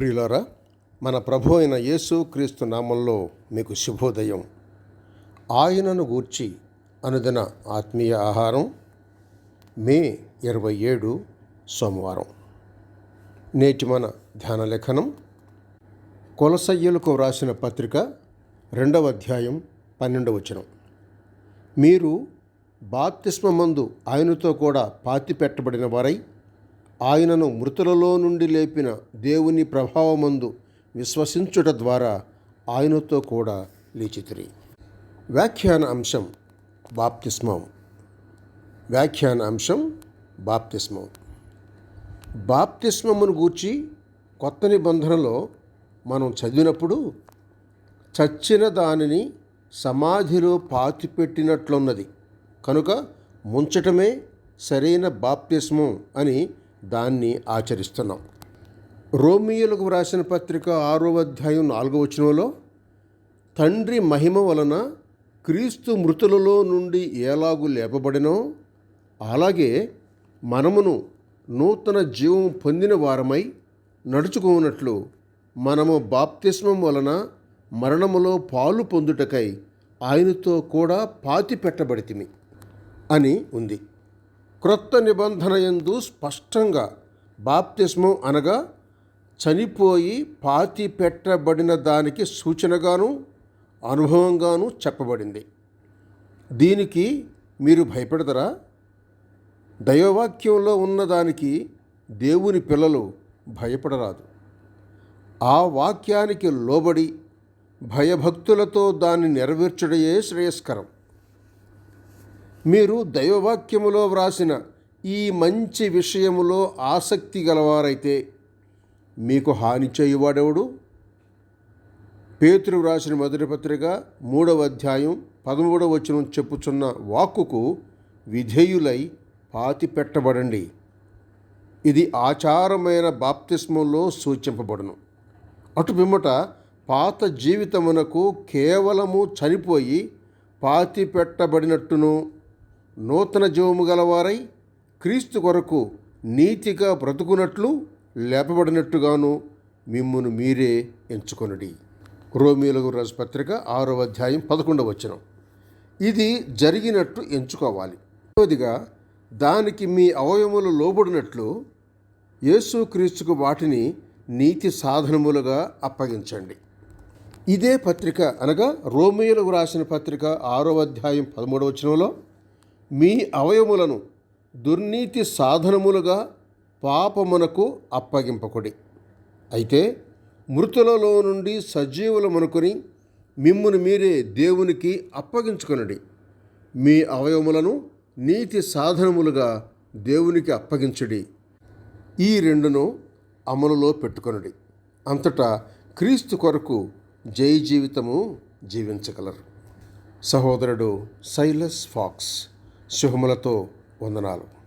ప్రియులారా మన ప్రభు అయిన యేసు క్రీస్తు నామంలో మీకు శుభోదయం. ఆయనను గూర్చి అనుదిన ఆత్మీయ ఆహారం మే ఇరవై ఏడు సోమవారం. నేటి మన ధ్యాన లేఖనం కొలసయ్యులకు వ్రాసిన పత్రిక రెండవ అధ్యాయం పన్నెండవ వచనం. మీరు బాప్తిస్మమందు ఆయనతో కూడా పాతి పెట్టబడిన వారై ఆయనను మృతులలో నుండి లేపిన దేవుని ప్రభావమందు విశ్వసించుట ద్వారా ఆయనతో కూడా లేచితిరి. వ్యాఖ్యాన అంశం బాప్తిస్మం. వ్యాఖ్యాన అంశం బాప్తిస్మం. బాప్తిస్మమును గూర్చి కొత్త నిబంధనలో మనం చదివినప్పుడు చచ్చిన దానిని సమాధిలో పాతిపెట్టినట్లున్నది. కనుక ముంచటమే సరైన బాప్తిస్మం అని దాన్ని ఆచరిస్తున్నాం. రోమియోలకు వ్రాసిన పత్రిక ఆరో అధ్యాయం నాలుగో వచనంలో తండ్రి మహిమ వలన క్రీస్తు మృతులలో నుండి ఎలాగు లేపబడినో అలాగే మనమును నూతన జీవం పొందిన వారమై నడుచుకున్నట్లు మనము బాప్తిస్మం వలన మరణములో పాలు పొందుటకై ఆయనతో కూడా పాతి పెట్టబడితిమి అని ఉంది. క్రొత్త నిబంధన ఎందు స్పష్టంగా బాప్తిస్మం అనగా చనిపోయి పాతి పెట్టబడిన దానికి సూచనగాను అనుభవంగాను చెప్పబడింది. దీనికి మీరు భయపడదరా దైవవాక్యంలో ఉన్నదానికి దేవుని పిల్లలు భయపడరాదు. ఆ వాక్యానికి లోబడి భయభక్తులతో దాన్ని నెరవేర్చడయే శ్రేయస్కరం. మీరు దైవవాక్యములో వ్రాసిన ఈ మంచి విషయములో ఆసక్తి గలవారైతే మీకు హాని చేయువాడెవడు? పేతురు వ్రాసిన మొదటి పత్రిక మూడవ అధ్యాయం పదమూడవ వచనం చెప్పుచున్న వాక్కుకు విధేయులై పాతి పెట్టబడండి. ఇది ఆచారమైన బాప్తిస్మంలో సూచింపబడును. అటు పిమ్మట పాత జీవితమునకు కేవలము చనిపోయి పాతి పెట్టబడినట్టును నూతన జీవము గలవారై క్రీస్తు కొరకు నీతిగా బ్రతుకున్నట్లు లేపబడినట్టుగాను మిమ్మును మీరే ఎంచుకొనడి. రోమియోలకు రాజు పత్రిక ఆరో అధ్యాయం పదకొండవ వచనం. ఇది జరిగినట్టు ఎంచుకోవాలి. రెండవదిగా దానికి మీ అవయములు లోబడినట్లు యేసుక్రీస్తుకు వాటిని నీతి సాధనములుగా అప్పగించండి. ఇదే పత్రిక అనగా రోమియోలకు రాసిన పత్రిక ఆరో అధ్యాయం పదమూడవచనంలో మీ అవయములను దుర్నీతి సాధనములుగా పాపమునకు అప్పగింపకుడి. అయితే మృతులలో నుండి సజీవులమనుకొని మిమ్మును మీరే దేవునికి అప్పగించుకొనడి. మీ అవయములను నీతి సాధనములుగా దేవునికి అప్పగించుడి. ఈ రెండును అమలులో పెట్టుకొనడి. అంతటా క్రీస్తు కొరకు జై జీవితము జీవించగలరు. సహోదరుడు సైలస్ ఫాక్స్ శుభములతో వందనాలు.